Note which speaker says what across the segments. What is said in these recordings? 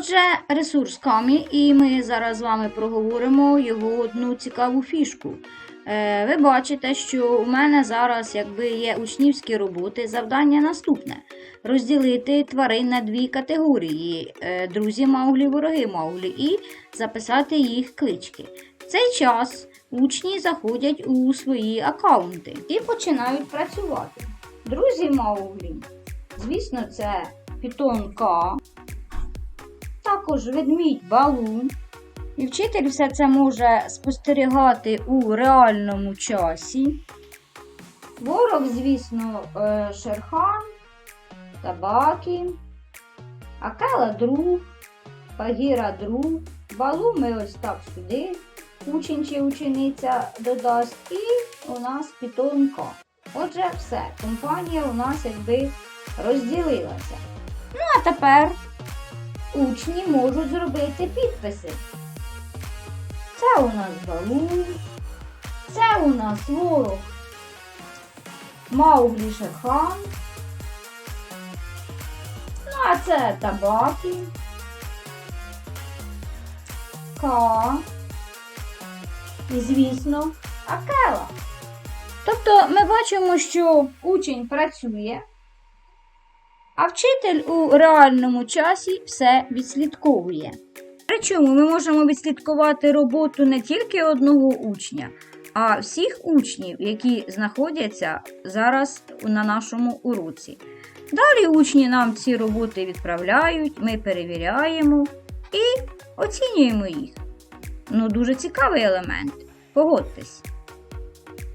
Speaker 1: Отже, ресурс Камі, і ми зараз з вами проговоримо його одну цікаву фішку. Е, ви бачите, що у мене зараз якби є учнівські роботи. Завдання наступне: розділити тварин на дві категорії: е, друзі Мауглі, вороги Мауглі, і записати їх клички. В цей час учні заходять у свої аккаунти і починають працювати. Друзі Мауглі, звісно, це Python K, також ведмідь Балу. І вчитель все це може спостерігати у реальному часі. Ворог, звісно, е, Шерхан, Табакі, Акела друг, Пагіра друг, Балу ми ось так сюди, учень чи учениця додасть, і у нас пітонка. Отже, все, компанія у нас якби розділилася. Ну, а тепер учні можуть зробити підписи. Це у нас балун, це у нас ворог Мауглі Шерхан. Ну, а це табаки. Ка. І, звісно, Акела. Тобто ми бачимо, що учень працює, а вчитель у реальному часі все відслідковує. Причому ми можемо відслідкувати роботу не тільки одного учня, а всіх учнів, які знаходяться зараз на нашому уроці. Далі учні нам ці роботи відправляють, ми перевіряємо і оцінюємо їх. Ну, дуже цікавий елемент. Погодьтесь.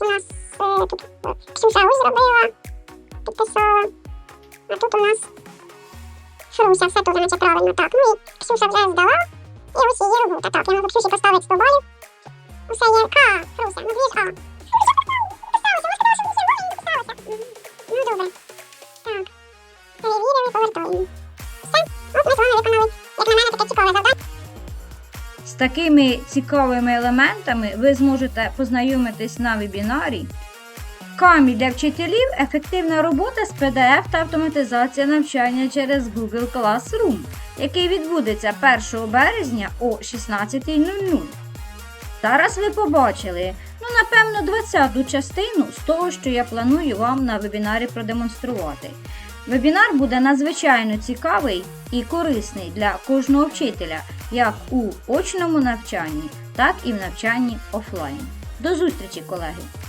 Speaker 2: Нас е, Ксюша ось зробила, підписала. А тут у нас Фруся все тут наче правильно. Так, ну і Ксюша вже здала. І ось її робота. Так, я можу Ксюші поставити 100 балів. Усе є К, Фруся, ну дві ж А. Ну добре. Так. Перевірили, повертаємо. Все, от ми з.
Speaker 1: З такими цікавими елементами ви зможете познайомитись на вебінарі. Камі для вчителів ефективна робота з PDF та автоматизація навчання через Google Classroom, який відбудеться 1 березня о 16.00. Зараз ви побачили, ну, напевно, 20-ту частину з того, що я планую вам на вебінарі продемонструвати. Вебінар буде надзвичайно цікавий і корисний для кожного вчителя, як у очному навчанні, так і в навчанні офлайн. До зустрічі, колеги!